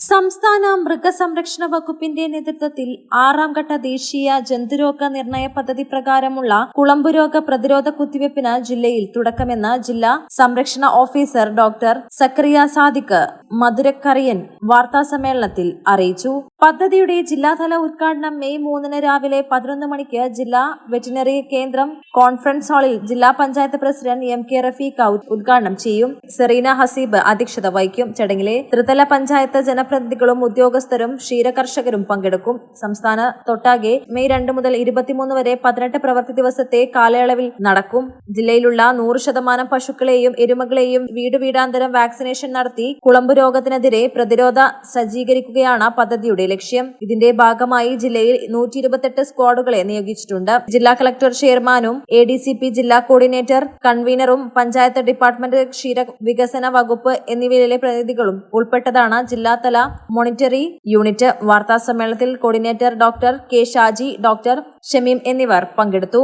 സംസ്ഥാന മൃഗസംരക്ഷണ വകുപ്പിന്റെ നേതൃത്വത്തിൽ ആറാം ഘട്ട ദേശീയ ജന്തുരോഗ നിർണയ പദ്ധതി പ്രകാരമുള്ള കുളമ്പുരോഗ പ്രതിരോധ കുത്തിവയ്പ്പിന് ജില്ലയിൽ തുടക്കമെന്ന് ജില്ലാ സംരക്ഷണ ഓഫീസർ ഡോക്ടർ സക്രിയ സാദിഖ് മധുരക്കറിയൻ വാർത്താസമ്മേളനത്തിൽ അറിയിച്ചു. പദ്ധതിയുടെ ജില്ലാതല ഉദ്ഘാടനം മെയ് മൂന്നിന് രാവിലെ പതിനൊന്ന് മണിക്ക് ജില്ലാ വെറ്റിനറി കേന്ദ്രം കോൺഫറൻസ് ഹാളിൽ ജില്ലാ panchayat president M K Rafeeq ഉദ്ഘാടനം ചെയ്യും. സെറീന ഹസീബ് അധ്യക്ഷത വഹിക്കും. ചടങ്ങിലെ ത്രിതല പഞ്ചായത്ത് ജനപ്രതിനിധികളും ഉദ്യോഗസ്ഥരും ക്ഷീരകർഷകരും പങ്കെടുക്കും. സംസ്ഥാന തൊട്ടാകെ മെയ് രണ്ട് മുതൽ ഇരുപത്തിമൂന്ന് വരെ പതിനെട്ട് പ്രവൃത്തി ദിവസത്തെ കാലയളവിൽ നടക്കും. ജില്ലയിലുള്ള നൂറ് ശതമാനം പശുക്കളെയും എരുമകളെയും വീട് വീടാന്തരം വാക്സിനേഷൻ നടത്തി കുളമ്പ് രോഗത്തിനെതിരെ പ്രതിരോധ സജ്ജീകരിക്കുകയാണ് പദ്ധതിയുടെ ലക്ഷ്യം. ഇതിന്റെ ഭാഗമായി ജില്ലയിൽ നൂറ്റി ഇരുപത്തെട്ട് സ്ക്വാഡുകളെ നിയോഗിച്ചിട്ടുണ്ട്. ജില്ലാ കളക്ടർ ചെയർമാനും എ ഡി സി പി ജില്ലാ കോർഡിനേറ്റർ കൺവീനറും പഞ്ചായത്ത് ഡിപ്പാർട്ട്മെന്റ് ക്ഷീര വികസന വകുപ്പ് എന്നിവയിലെ പ്രതിനിധികളും ഉൾപ്പെട്ടതാണ് ജില്ലാതല മോണിറ്ററി യൂണിറ്റ്. വാർത്താ സമ്മേളനത്തിൽ coordinator doctor K Shaji doctor Shameem എന്നിവർ പങ്കെടുത്തു.